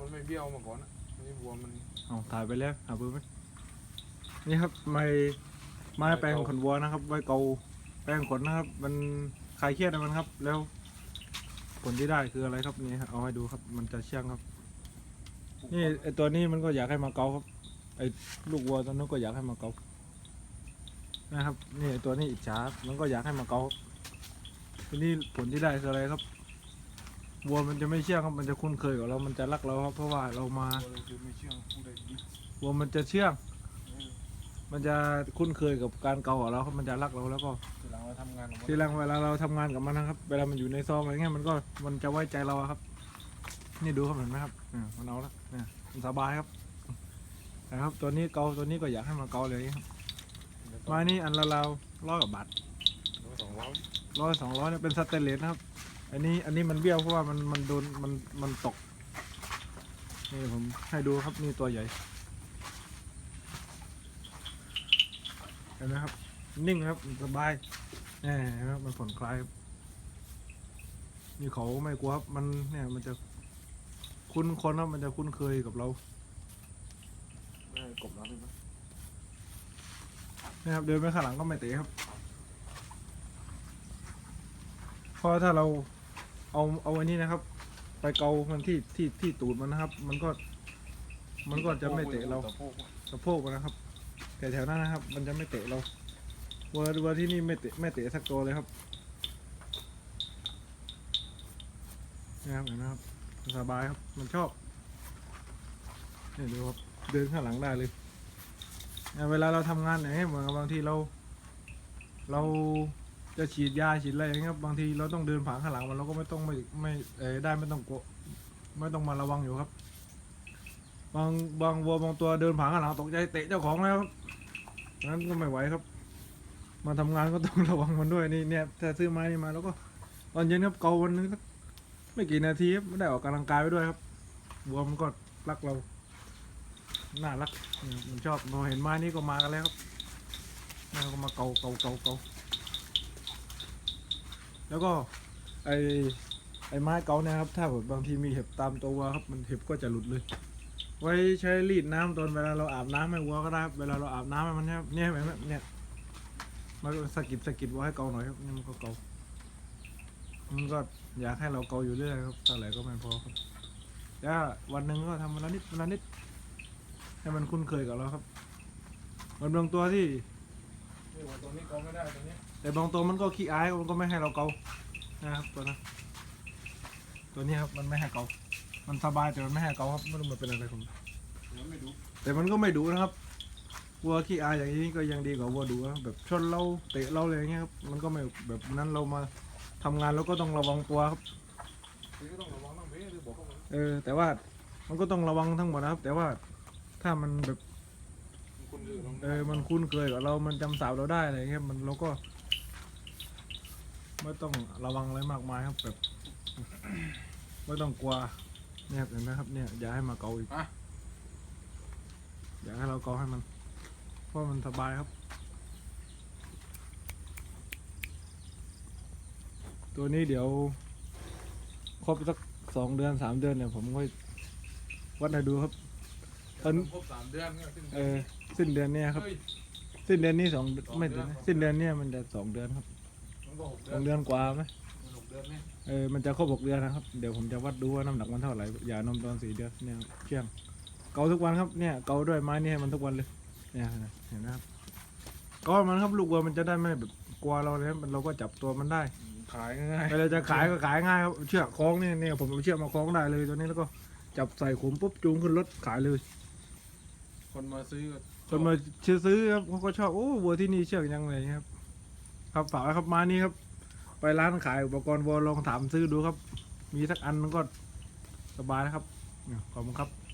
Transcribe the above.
มันไม่เบี้ยวมาก่อนนะนี่วัวมันเอาถ่ายไปแล้วหาเบอร์ไหมนี่ครับไม้ไม้แปรงขนวัวนะครับไว้เกาแปรงขนนะครับ มันคลายเครียดนะมันครับ แล้ว ผลที่ได้คืออะไรครับนี่ครับเอาให้ดูครับ มันจะเชื่องครับ นี่ไอตัวนี้มันก็อยากให้มาเกาครับ ไอลูกวัวตัวนั้นก็อยากให้มาเกานะครับ นี่ไอตัวนี้อิจฉามันก็อยากให้มาเกาทีนี้ผลที่ได้คืออะไรครับ วัวมันจะไม่เชื่องครับมันจะคุ้นเคยกับเรามันจะรักเราครับเพราะว่าเรามาวัวเลยคือไม่เชื่องผู้ใดดีวัวมันจะเชื่องมันจะคุ้นเคยกับการเกาของเราครับมันจะรักเราแล้วก็ทีหลังเราทำงานของมันทีหลังเวลาเราทำงานกับมันนะครับ เวลามันอยู่ในซองอะไรเงี้ยมันก็มันจะไว้ใจเราอะครับ นี่ดูครับเห็นไหมครับอ่ามันเอาละเนี่ยมันสบายครับนะครับ ตัวนี้เกาตัวนี้ก็อยากให้มาเกาเลยครับไมานี่อันละเราร้อยกว่าบาทสองร้อยร้อยสองร้อยเนี่ยเป็นสเตนเลสนะครับ อันนี้อันนี้มันเบี้ยวเพราะว่ามันมันโดนมันมันตก นี่ผมให้ดูครับนี่ตัวใหญ่ เห็นไหมครับ นิ่งครับสบายแน่เห็นไหมครับมันผ่อนคลายครับนี่เขาไม่กลัวครับมันเนี่ยมันจะคุ้นคนครับมันจะคุ้นเคยกับเราไม่ให้กบเราเลยนะนะครับเดินไปข้างหลังก็ไม่เตะครับเพราะถ้าเรา เอาเอาอันนี้นะครับ ไปเกามันที่ที่ที่ตูดมันนะครับ มันก็ มันก็จะไม่เตะเราสะโพกนะครับ แต่แถวนั้นนะครับ มันจะไม่เตะเราวัววัวที่นี่ไม่เตะไม่เตะสักตัวเลยครับนะครับเห็นไหมครับมันสบายครับ มันชอบนี่ดูครับเดินข้างหลังได้เลยเวลาเราทำงานเนี่ยเหมือนกับบางทีเรา เรา จะฉีดยาฉีดอะไรอย่างเงี้ยครับบางทีเราต้องเดินผ่านข้างหลังมันเราก็ไม่ต้องไม่ไม่เออได้ไม่ต้องกลัวไม่ต้องมาระวังอยู่ครับ บางบางวัวบางตัวเดินผ่านข้างหลังตกใจเตะเจ้าของแล้วครับนั้นก็ไม่ไหวครับ มาทำงานก็ต้องระวังมันด้วยนี่เนี่ยถ้าซื้อไม้นี่มาแล้วก็ตอนเย็นครับเกาวันนึงสักไม่กี่นาทีไม่ได้ออกกำลังกายไปด้วยครับวัวมันก็รักเราน่ารักมมันชอบพอเห็นไม้นี่ก็มากันแล้วครับแล้วก็มาเกาเกาเกาเกา แล้วก็ไอไอไม้เกาเนี่ยครับ ถ้าแบบบางทีมีเห็บตามตัวครับ มันเห็บก็จะหลุดเลย ไว้ใช้รีดน้ำตอนเวลาเราอาบน้ำให้วัวก็ได้ครับเวลาเราอาบน้ำให้มันเนี่ยเนี่ยแบบนี้เนี่ยมันก็สะกิดสะกิดวัวให้เกาหน่อยครับเนี่ยมันก็เกา มันก็อยากให้เราเกาอยู่เรื่อยครับเท่าไหร่ก็ไม่พอครับแต่ว่าวันหนึ่งก็ทำวันละนิดวันละนิด ให้มันคุ้นเคยกับเราครับ มันบางตัวที่ นี่วัวตัวนี้เกาไม่ได้ตัวนี้ แต่บางตัวมันก็ขี้อายมันก็ไม่ให้เราเกานะครับตัวนั้นตัวนี้ครับมันไม่ให้เกา มันสบายแต่มันไม่ให้เกาครับไม่รู้มันเป็นอะไรของมันเดี๋ยวไม่ดูแต่มันก็ไม่ดุนะครับวัวขี้อายอย่างนี้ก็ยังดีกว่าวัวดุนะแบบชนเราเตะเราเลยอย่างเงี้ยครับมันก็ไม่แบบนั้นเรามาทำงานเราก็ต้องระวังตัวครับคือก็ต้องระวังต้องเพ่หรือบอกเขามันเออแต่ว่ามันก็ต้องระวังทั้งหมดนะครับ แต่ว่าถ้ามันแบบคุณคือลองเออมันคุ้นเคยกับเรา มันจำสาวเราได้อะไรเงี้ยมันเราก็ ไม่ต้องระวังอะไรมากมายครับแบบไม่ต้องกลัวเนี่ยครับเห็นไหมครับเนี่ยอย่าให้มาเกาอีกอย่าให้เราเกาให้มันเพราะมันสบายครับ ตัวนี้เดี๋ยวครบสักสองเดือนสามเดือนเนี่ยผมก็วัดให้ดูครับตอนครบสามเดือนเนี่ยสิ้นเอเดือนอสิ้นเดือนเนี้ยครับ เฮ้ย สิ้นเดือนนี้สองสองไม่เดืถึอนงนะสองสิ้นเดือนเนี้ยมันจะสองเดือนครับมันก็ หกสเดือองนเดือนกว่าไหมมันหกเดือนเนี่ยเออมันจะครบหกเดือนนะครับ เดี๋ยวผมจะวัดดูว่าน้ำหนักมันเท่าไหร่ยานมตอนสี่เดือนเนี่ยเชี่ยง เกาทุกวันครับเนี่ยเกาด้วยไม้นี่ให้มันทุกวันเลยเนี่ยเห็นไหมครับก็มันครับลูกวัวมันจะได้ไม่แบบกลัวเราเลยครับมันเราก็จับตัวมันได้ ขายง่ายเวลาจะขายก็ขายง่ายครับเชือกคล้องเนี่ยเนี่ยผมเอาเชือกมาคล้องได้เลยตัวนี้แล้วก็จับใส่ขุมปุ๊บจูงขึ้นรถขายเลย ๆคนมาซื้อก็คนมาซื้อครับเขาก็ชอบโอ้วัวที่นี่เชือกยังไงครับ ครับฝากไว้ครับมานี่ครับ ไปร้านขายอุปกรณ์วอลลองถามซื้อดูครับ มีสักอันก็สบายนะครับขอบคุณครับ